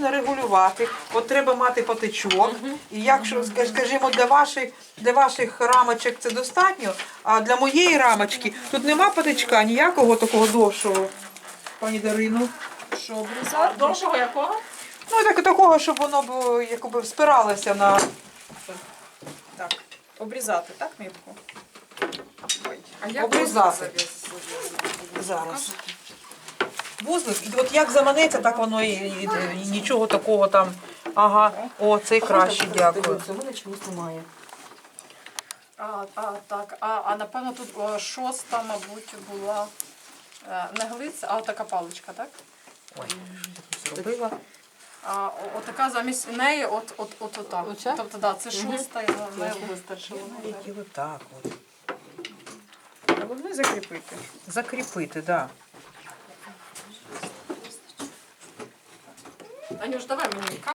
можна регулювати. От треба мати патичок. І якщо, скажімо, для ваших, для ваших рамочок це достатньо, а для моєї рамочки тут нема патичка ніякого такого довшого, пані Дарину. Що обрізати? Довшого якого? Ну, так, такого, щоб воно б, якби спиралося на. Так. Обрізати, так, нитку? А як Обрізати. Зараз. Вузлик, і от як заманеться, так воно і, і. І нічого такого там. Ага, о, цей краще, дякую. Мене чомусь немає. А, а, так, а, а напевно тут о, шоста, мабуть, була е, не глиця, а така паличка, так? Ой, зробила. А о- отака замість неї, от, от, от, отак. Оця? Тобто, да, це шоста, і не вистачило. І отак от. Головне закріпити. Закріпити, так. Да. Анюш, давай мені